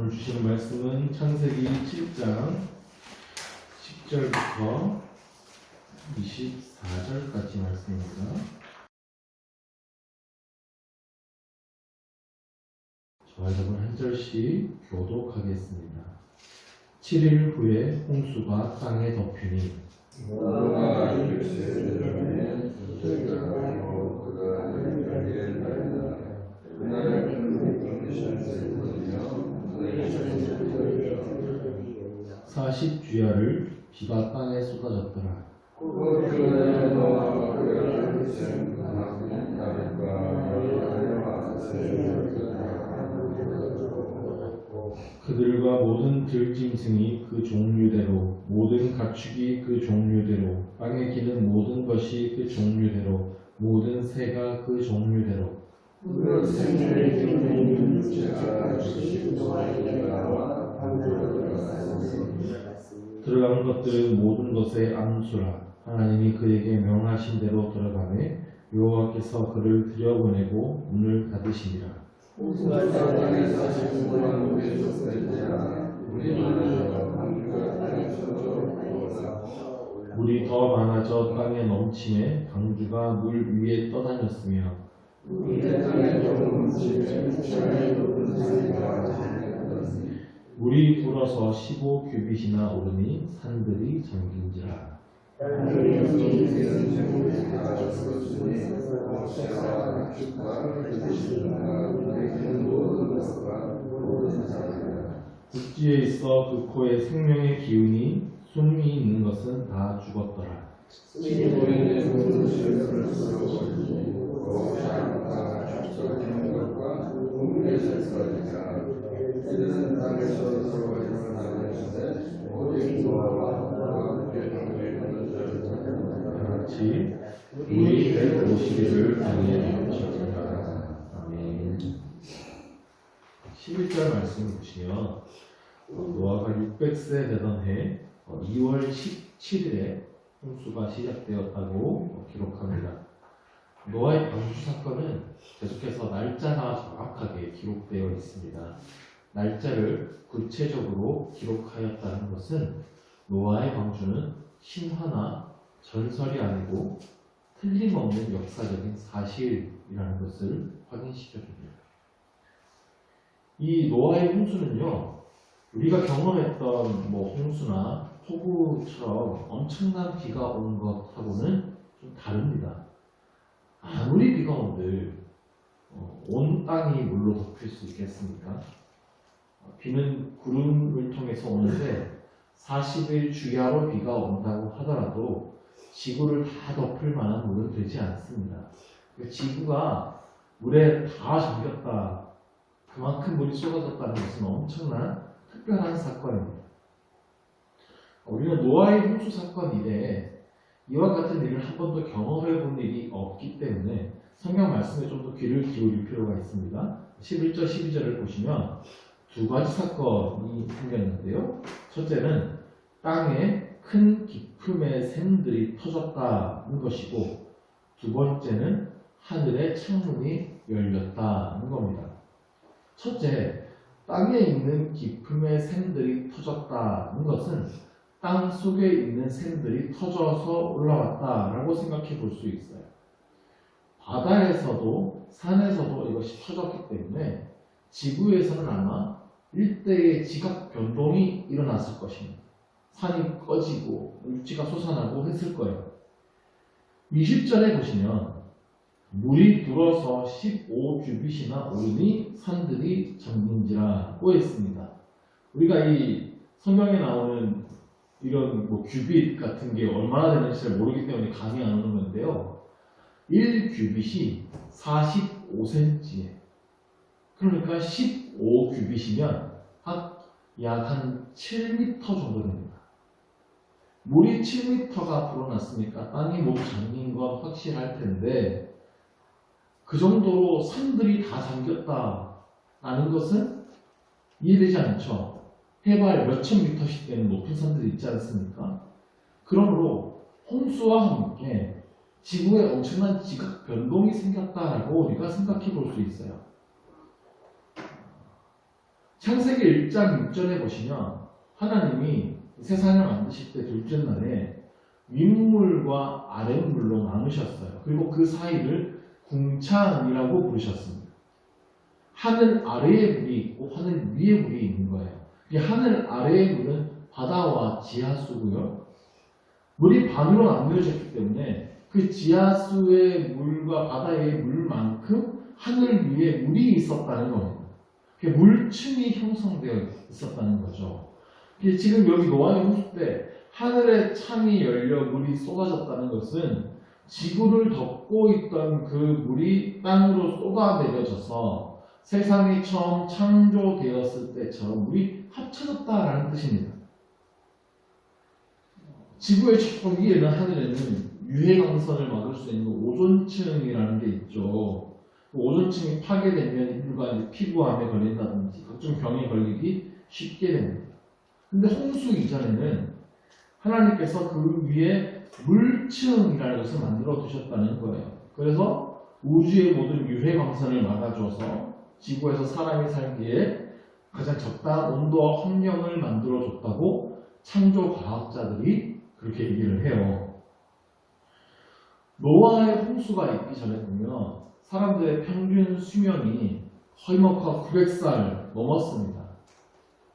오늘 주시는 말씀은 창세기 7장 10절부터 24절까지 말씀입니다. 저와 여러분 한 절씩 교독하겠습니다. 7일 후에 홍수가 땅에 덮이니 그의 전체 를 40주야를 비가 땅에 쏟아졌더라. 그들과 모든 들짐승이 그 종류대로 모든 가축이 그 종류대로 땅에 기는 모든 것이 그 종류대로 모든 새가 그 종류대로 들어간 것들은 모든 것의 암수라. 하나님이 그에게 명하신 대로 들어가매 여호와께서 그를 들여보내고 문을 닫으시니라. 물이 더 많아져 땅에 넘침에 방주가 물 위에 떠다녔으며 물이 불어서 15 규빗이나 오르니 산들이 잠긴지라 육지에 있어 그 코에 생명의 기운이 숨이 있는 것은 다 죽었더라. 같이 우리 150일을 당해 주셨습니다. 아멘. 11절 말씀을 보시면 어, 노아가 600세 되던 해 어, 2월 17일에 홍수가 시작되었다고 어, 기록합니다. 노아의 방주 사건은 계속해서 날짜가 정확하게 기록되어 있습니다. 날짜를 구체적으로 기록하였다는 것은 노아의 방주는 신화나 전설이 아니고 틀림없는 역사적인 사실이라는 것을 확인시켜줍니다. 이 노아의 홍수는요, 우리가 경험했던 뭐 홍수나 폭우처럼 엄청난 비가 오는 것하고는 좀 다릅니다. 아무리 비가 온들 어, 온 땅이 물로 덮일 수 있겠습니까? 어, 비는 구름을 통해서 오는데 40일 주야로 비가 온다고 하더라도 지구를 다 덮을 만한 물은 되지 않습니다. 그러니까 지구가 물에 다 잠겼다. 그만큼 물이 쏟아졌다는 것은 엄청난 특별한 사건입니다. 우리는 노아의 홍수 사건 이래에 이와 같은 일을 한 번도 경험해 본 일이 없기 때문에 성경 말씀에 좀 더 귀를 기울일 필요가 있습니다. 11절, 12절을 보시면 두 가지 사건이 생겼는데요. 첫째는 땅에 큰 기품의 샘들이 터졌다는 것이고 두 번째는 하늘의 창문이 열렸다는 겁니다. 첫째, 땅에 있는 기품의 샘들이 터졌다는 것은 땅 속에 있는 샘들이 터져서 올라왔다라고 생각해 볼 수 있어요. 바다에서도 산에서도 이것이 터졌기 때문에 지구에서는 아마 일대의 지각 변동이 일어났을 것입니다. 산이 꺼지고 육지가 솟아나고 했을 거예요. 20절에 보시면 물이 불어서 15규빗이나 오르니 산들이 잠긴지라고 했습니다. 우리가 이 성경에 나오는 이런 뭐 규빗 같은 게 얼마나 되는지 잘 모르기 때문에 감이 안 오는 건데요. 1규빗이 45cm. 그러니까 15규빗이면 약한 7m 정도 됩니다. 물이 7m가 불어났으니까 땅이 모두 잠긴 건 확실할 텐데 그 정도로 산들이 다 잠겼다라는 것은 이해되지 않죠. 해발 몇천 미터씩 되는 높은 산들이 있지 않습니까? 그러므로 홍수와 함께 지구에 엄청난 지각 변동이 생겼다라고 우리가 생각해 볼 수 있어요. 창세기 1장 6절에 보시면 하나님이 세상을 만드실 때 둘째 날에 윗물과 아랫물로 나누셨어요. 그리고 그 사이를 궁창이라고 부르셨습니다. 하늘 아래에 물이 있고 하늘 위에 물이 있는 거예요. 이 하늘 아래의 물은 바다와 지하수고요. 물이 반으로 나누어졌기 때문에 그 지하수의 물과 바다의 물만큼 하늘 위에 물이 있었다는 겁니다. 물층이 형성되어 있었다는 거죠. 지금 여기 노아의 홍수 때 하늘의 창이 열려 물이 쏟아졌다는 것은 지구를 덮고 있던 그 물이 땅으로 쏟아내려져서 세상이 처음 창조되었을 때처럼 물이 합쳐졌다라는 뜻입니다. 지구의 저 위에는 하늘에는 유해광선을 막을 수 있는 오존층이라는 게 있죠. 그 오존층이 파괴되면 인류가 피부암에 걸린다든지 각종 병에 걸리기 쉽게 됩니다. 근데 홍수 이전에는 하나님께서 그 위에 물층이라는 것을 만들어 두셨다는 거예요. 그래서 우주의 모든 유해광선을 막아줘서 지구에서 사람이 살기에 가장 적당한 온도와 환경을 만들어 줬다고 창조 과학자들이 그렇게 얘기를 해요. 노아의 홍수가 있기 전에 보면 사람들의 평균 수명이 뭐 900살 넘었습니다.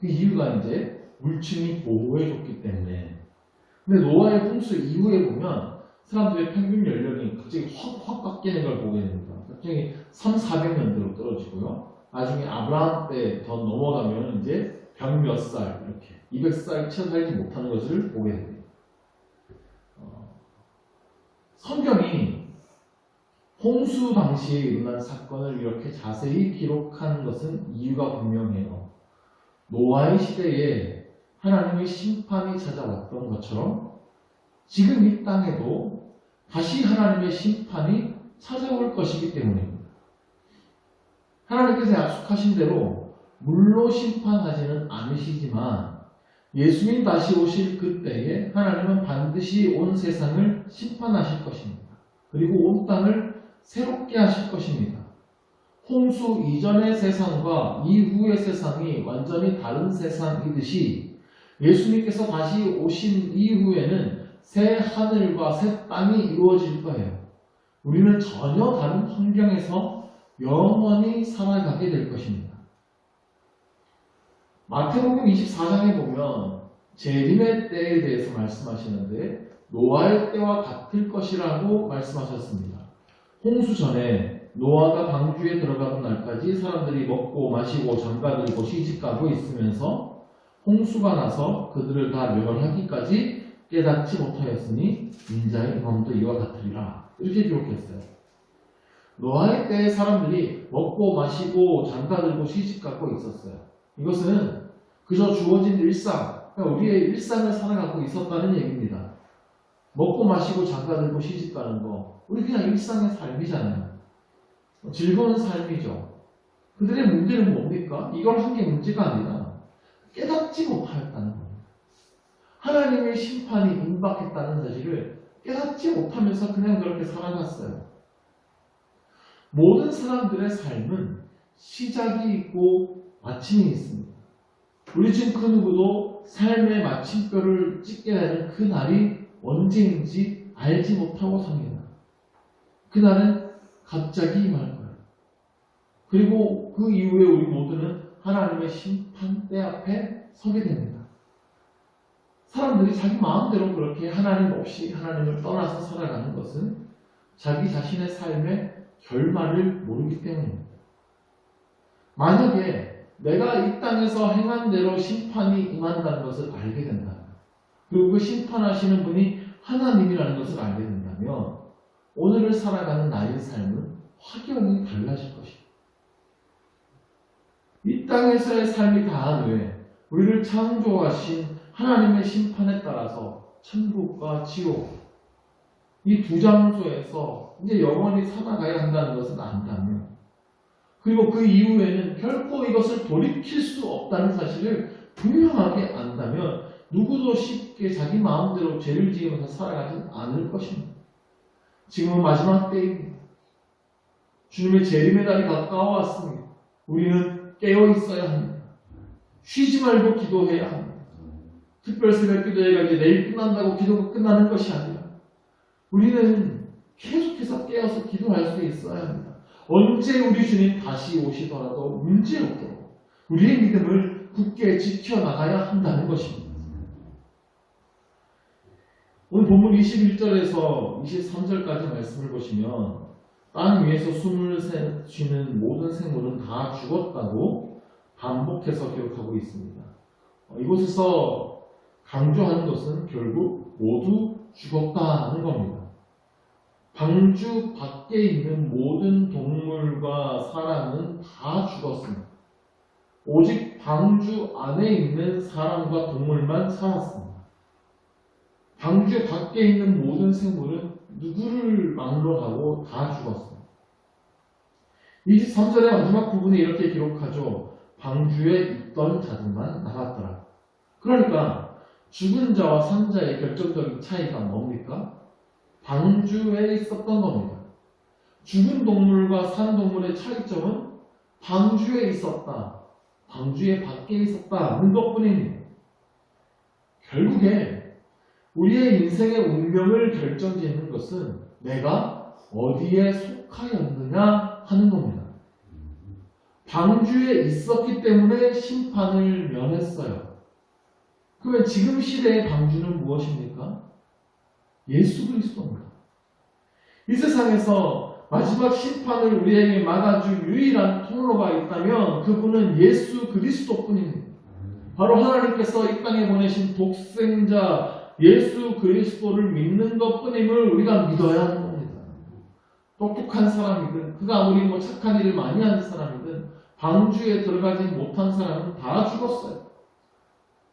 그 이유가 이제 물층이 보호해줬기 때문에. 근데 노아의 홍수 이후에 보면 사람들의 평균 연령이 갑자기 확, 확 깎이는 걸 보게 됩니다. 갑자기 3, 400년대로 떨어지고요. 나중에 아브라함 때 더 넘어가면 이제 백몇 살, 이렇게 200살 채 살지 못하는 것을 보게 됩니다. 어, 성경이 홍수 당시에 일어난 사건을 이렇게 자세히 기록한 것은 이유가 분명해요. 노아의 시대에 하나님의 심판이 찾아왔던 것처럼 지금 이 땅에도 다시 하나님의 심판이 찾아올 것이기 때문입니다. 하나님께서 약속하신 대로 물로 심판하지는 않으시지만 예수님 다시 오실 그때에 하나님은 반드시 온 세상을 심판하실 것입니다. 그리고 온 땅을 새롭게 하실 것입니다. 홍수 이전의 세상과 이후의 세상이 완전히 다른 세상이듯이 예수님께서 다시 오신 이후에는 새 하늘과 새 땅이 이루어질 거예요. 우리는 전혀 다른 환경에서 영원히 살아가게 될 것입니다. 마태복음 24장에 보면 재림의 때에 대해서 말씀하시는데 노아의 때와 같을 것이라고 말씀하셨습니다. 홍수 전에 노아가 방주에 들어가는 날까지 사람들이 먹고 마시고 장가들고 시집가고 있으면서 홍수가 나서 그들을 다 멸하기까지 깨닫지 못하였으니 인자의 마음도 이와 같으리라 이렇게 기록했어요. 노아의 때에 사람들이 먹고 마시고 장가 들고 시집가고 있었어요. 이것은 그저 주어진 일상, 그러니까 우리의 일상을 살아가고 있었다는 얘기입니다. 먹고 마시고 장가 들고 시집 가는 거, 우리 그냥 일상의 삶이잖아요. 즐거운 삶이죠. 그들의 문제는 뭡니까? 이걸 한 게 문제가 아니라 깨닫지 못하였다는 겁니다. 하나님의 심판이 임박했다는 사실을 깨닫지 못하면서 그냥 그렇게 살아갔어요. 모든 사람들의 삶은 시작이 있고 마침이 있습니다. 우리 중 그 누구도 삶의 마침표를 찍게 되는 그 날이 언제인지 알지 못하고 삽니다. 그 날은 갑자기 임할 거예요. 그리고 그 이후에 우리 모두는 하나님의 심판대 앞에 서게 됩니다. 사람들이 자기 마음대로 그렇게 하나님 없이 하나님을 떠나서 살아가는 것은 자기 자신의 삶의 결말을 모르기 때문입니다. 만약에 내가 이 땅에서 행한 대로 심판이 임한다는 것을 알게 된다면, 그리고 그 심판하시는 분이 하나님이라는 것을 알게 된다면, 오늘을 살아가는 나의 삶은 확연히 달라질 것입니다. 이 땅에서의 삶이 다한 후에 우리를 창조하신 하나님의 심판에 따라서 천국과 지옥 이 두 장소에서 이제 영원히 살아가야 한다는 것을 안다면 그리고 그 이후에는 결코 이것을 돌이킬 수 없다는 사실을 분명하게 안다면 누구도 쉽게 자기 마음대로 죄를 지으면서 살아가지 않을 것입니다. 지금은 마지막 때입니다. 주님의 재림의 날이 가까워 왔습니다. 우리는 깨어 있어야 합니다. 쉬지 말고 기도해야 합니다. 특별 새벽 기도회가 이제 내일 끝난다고 기도가 끝나는 것이 아니라 우리는 계속해서 깨어서 기도할 수 있어야 합니다. 언제 우리 주님 다시 오시더라도 문제없도록 우리의 믿음을 굳게 지켜나가야 한다는 것입니다. 오늘 본문 21절에서 23절까지 말씀을 보시면 땅 위에서 숨을 새- 쉬는 모든 생물은 다 죽었다고 반복해서 기록하고 있습니다. 어, 이곳에서 강조하는 것은 결국 모두 죽었다는 겁니다. 방주 밖에 있는 모든 동물과 사람은 다 죽었습니다. 오직 방주 안에 있는 사람과 동물만 살았습니다. 방주 밖에 있는 모든 생물은 누구를 막론하고 다 죽었습니다. 23절의 마지막 부분에 이렇게 기록하죠. 방주에 있던 자들만 남았더라. 그러니까 죽은 자와 산 자의 결정적인 차이가 뭡니까? 방주에 있었던 겁니다. 죽은 동물과 산 동물의 차이점은 방주에 있었다. 방주의 밖에 있었다는 것뿐입니다. 결국에 우리의 인생의 운명을 결정짓는 것은 내가 어디에 속하였느냐 하는 겁니다. 방주에 있었기 때문에 심판을 면했어요. 그러면 지금 시대의 방주는 무엇입니까? 예수 그리스도입니다. 이 세상에서 마지막 심판을 우리에게 막아줄 유일한 통로가 있다면 그분은 예수 그리스도뿐입니다. 바로 하나님께서 이 땅에 보내신 독생자 예수 그리스도를 믿는 것뿐임을 우리가 믿어야 하는 겁니다. 똑똑한 사람이든 그가 아무리 뭐 착한 일을 많이 하는 사람이든 방주에 들어가지 못한 사람은 다 죽었어요.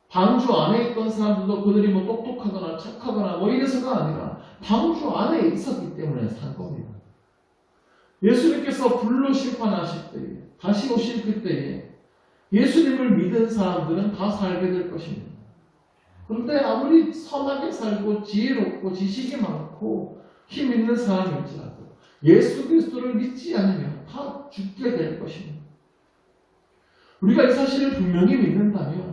방주 안에 있던 사람들도 그들이 뭐 똑똑하거나 착하거나 뭐 이래서가 아니라 방주 안에 있었기 때문에 산 겁니다. 예수님께서 불로 심판하실 때에 다시 오실 그때에 예수님을 믿은 사람들은 다 살게 될 것입니다. 그런데 아무리 선하게 살고 지혜롭고 지식이 많고 힘 있는 사람일지라도 예수 그리스도를 믿지 않으면 다 죽게 될 것입니다. 우리가 이 사실을 분명히 믿는다면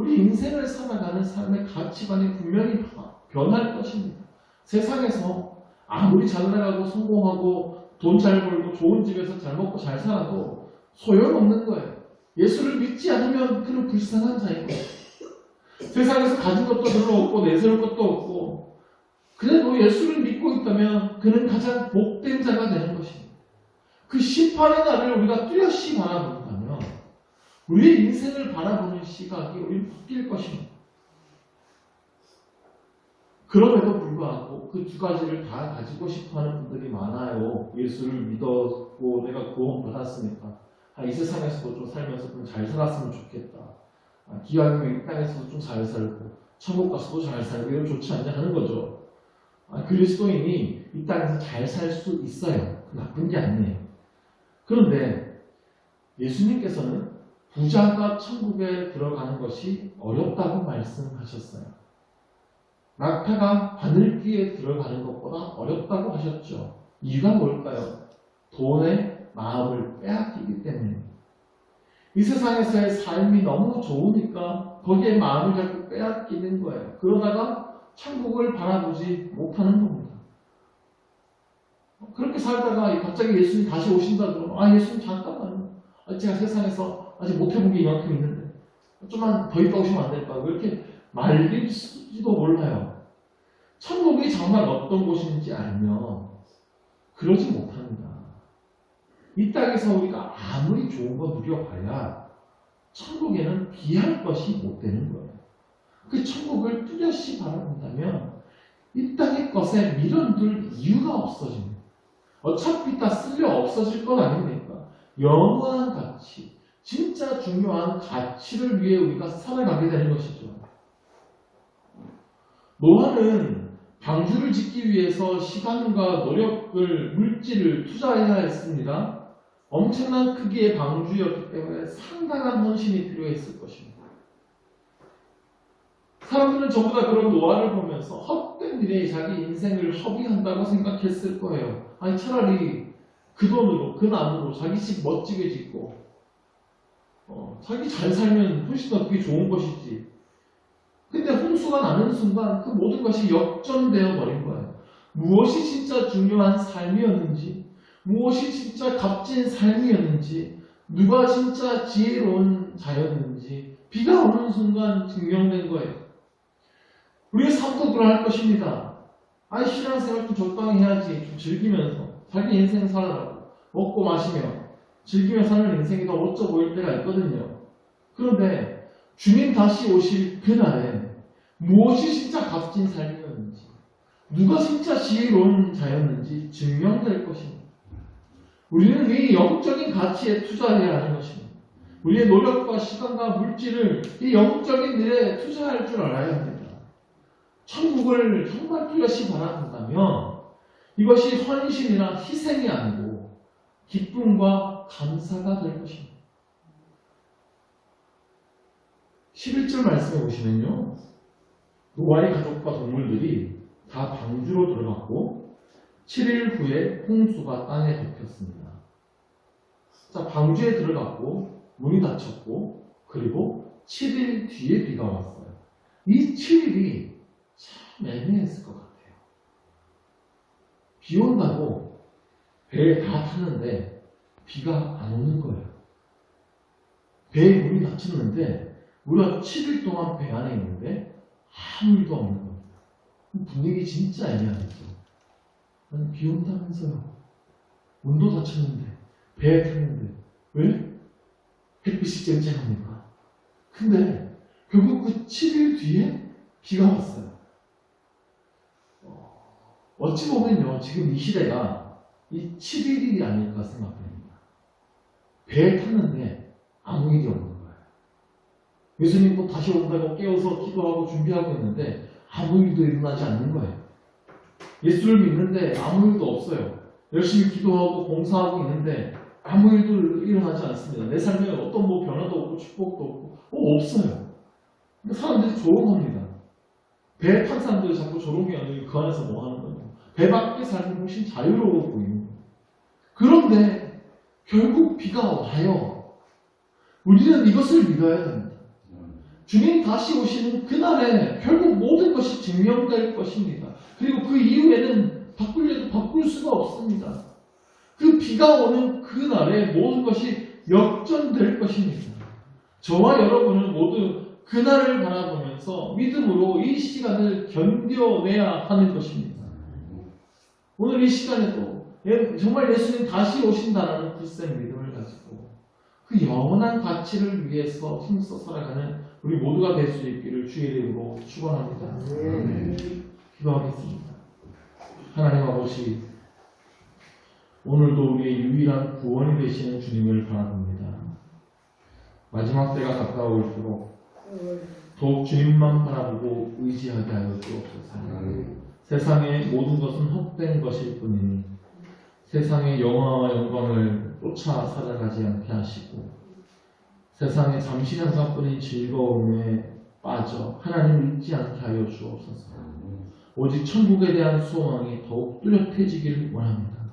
우리 인생을 살아가는 삶의 가치관이 분명히 변할 것입니다. 세상에서 아무리 잘 나가고 성공하고 돈 잘 벌고 좋은 집에서 잘 먹고 잘 살아도 소용없는 거예요. 예수를 믿지 않으면 그는 불쌍한 자인 거예요. 세상에서 가진 것도 별로 없고 내세울 것도 없고 그래도 예수를 믿고 있다면 그는 가장 복된 자가 되는 것입니다. 그 심판의 날을 우리가 뚜렷이 바라본다 면 우리의 인생을 바라보는 시각이 우리 바뀔 것입니다. 그럼에도 불구하고 그 두 가지를 다 가지고 싶어 하는 분들이 많아요. 예수를 믿었고 내가 구원 받았으니까. 아, 이 세상에서도 좀 살면서 좀 잘 살았으면 좋겠다. 아, 기왕이면 이 땅에서도 좀 잘 살고, 천국 가서도 잘 살고, 이러면 좋지 않냐 하는 거죠. 아, 그리스도인이 이 땅에서 잘 살 수 있어요. 그 나쁜 게 아니에요. 그런데 예수님께서는 부자가 천국에 들어가는 것이 어렵다고 말씀하셨어요. 낙타가 바늘귀에 들어가는 것보다 어렵다고 하셨죠. 이유가 뭘까요? 돈의 마음을 빼앗기기 때문입니다. 이 세상에서의 삶이 너무 좋으니까 거기에 마음을 자꾸 빼앗기는 거예요. 그러다가 천국을 바라보지 못하는 겁니다. 그렇게 살다가 갑자기 예수님 다시 오신다 그러면 아 예수님 잠깐만요. 아, 제가 세상에서 아직 못해본 게 이만큼 있는데 좀만 더 있다 오시면 안 될까? 이렇게 말릴지도 몰라요. 천국이 정말 어떤 곳인지 알면 그러지 못합니다. 이 땅에서 우리가 아무리 좋은 거 누려봐야 천국에는 비할 것이 못 되는 거예요. 그 천국을 뚜렷이 바라본다면 이 땅의 것에 미련둘 이유가 없어집니다. 어차피 다 쓸려 없어질 건 아닙니까? 영원한 가치, 진짜 중요한 가치를 위해 우리가 살아가게 되는 것이죠. 노아는 방주를 짓기 위해서 시간과 노력을, 물질을 투자해야 했습니다. 엄청난 크기의 방주였기 때문에 상당한 헌신이 필요했을 것입니다. 사람들은 전부 다 그런 노아를 보면서 헛된 일에 자기 인생을 허비한다고 생각했을 거예요. 아니 차라리 그 돈으로 그 나무로 자기 집 멋지게 짓고 어, 자기 잘 살면 훨씬 더 그게 좋은 것이지. 근데 홍수가 나는 순간 그 모든 것이 역전되어 버린 거예요. 무엇이 진짜 중요한 삶이었는지, 무엇이 진짜 값진 삶이었는지, 누가 진짜 지혜로운 자였는지, 비가 오는 순간 증명된 거예요. 우리의 삶도 그러할 것입니다. 아이, 신앙생활 좀 적당히 해야지. 좀 즐기면서. 자기 인생 살아라고. 먹고 마시며. 즐기며 사는 인생이 더 멋져 보일 때가 있거든요. 그런데 주님 다시 오실 그날에 무엇이 진짜 값진 삶이었는지, 누가 진짜 지혜로운 자였는지 증명될 것입니다. 우리는 이 영적인 가치에 투자해야 하는 것입니다. 우리의 노력과 시간과 물질을 이 영적인 일에 투자할 줄 알아야 합니다. 천국을 정말 뚜렷이 바라본다면 이것이 헌신이나 희생이 아니고 기쁨과 감사가 될 것입니다. 11절 말씀에 보시면요. 노아의 가족과 동물들이 다 방주로 들어갔고 7일 후에 홍수가 땅에 덮였습니다. 자, 방주에 들어갔고 문이 닫혔고 그리고 7일 뒤에 비가 왔어요. 이 7일이 참 애매했을 것 같아요. 비 온다고 배에 다 탔는데 비가 안 오는 거예요. 배에 문이 닫혔는데 무려 7일 동안 배 안에 있는데 아무 일도 없는 겁니다. 분위기 진짜 애매하겠죠. 아니, 비 온다면서요. 문도 닫혔는데, 배에 탔는데, 왜? 햇빛이 쨍쨍합니까? 근데, 결국 그 7일 뒤에 비가 왔어요. 어, 어찌 보면요, 지금 이 시대가 이 7일이 아닐까 생각합니다. 배에 탔는데 아무 일이 없는 거예요. 예수님도 다시 온다고 깨워서 기도하고 준비하고 있는데 아무 일도 일어나지 않는 거예요. 예수를 믿는데 아무 일도 없어요. 열심히 기도하고 봉사하고 있는데 아무 일도 일어나지 않습니다. 내 삶에 어떤 뭐 변화도 없고 축복도 없고 뭐 없어요. 근데 사람들이 조롱합니다. 배에 탄 사람들이 자꾸 조롱이 아니고 그 안에서 뭐 하는 거예요. 배 밖의 삶이 훨씬 자유로워 거예요. 그런데 결국 비가 와요. 우리는 이것을 믿어야 됩니다. 주님 다시 오시는 그날에 결국 모든 것이 증명될 것입니다. 그리고 그 이후에는 바꾸려도 바꿀 수가 없습니다. 그 비가 오는 그날에 모든 것이 역전될 것입니다. 저와 여러분은 모두 그날을 바라보면서 믿음으로 이 시간을 견뎌내야 하는 것입니다. 오늘 이 시간에도 예- 정말 예수님 다시 오신다는 굳센 믿음을 가지고 그 영원한 가치를 위해서 힘써 살아가는 우리 모두가 될 수 있기를 주의 이름으로 축원합니다. 기도하겠습니다. 하나님 아버지, 오늘도 우리의 유일한 구원이 되시는 주님을 바라봅니다. 마지막 때가 가까울수록 더욱 주님만 바라보고 의지하게 하여 주옵소서. 세상의 모든 것은 헛된 것일 뿐이니 세상의 영화와 영광을 쫓아 살아가지 않게 하시고 세상의 잠시 잠깐뿐인 즐거움에 빠져 하나님을 잊지 않게 하여 주옵소서. 오직 천국에 대한 소망이 더욱 뚜렷해지길 원합니다.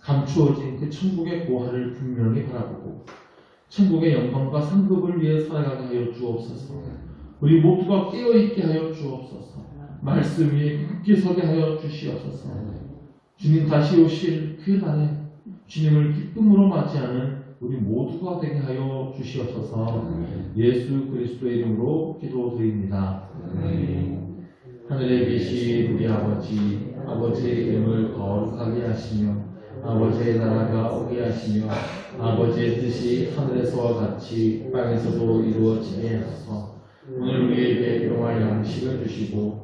감추어진 그 천국의 고하를 분명히 바라보고 천국의 영광과 상급을 위해 살아가게 하여 주옵소서. 우리 모두가 깨어있게 하여 주옵소서. 말씀 위에 굳게 서게 하여 주시옵소서. 주님 다시 오실 그 날에 주님을 기쁨으로 맞이하는 우리 모두가 되게 하여 주시옵소서. 예수 그리스도의 이름으로 기도드립니다. 하늘에 계신 우리 아버지, 아버지의 이름을 거룩하게 하시며, 아버지의 나라가 오게 하시며, 아버지의 뜻이 하늘에서와 같이 땅에서도 이루어지게 하소서. 오늘 우리에게 일용할 양식을 주시고,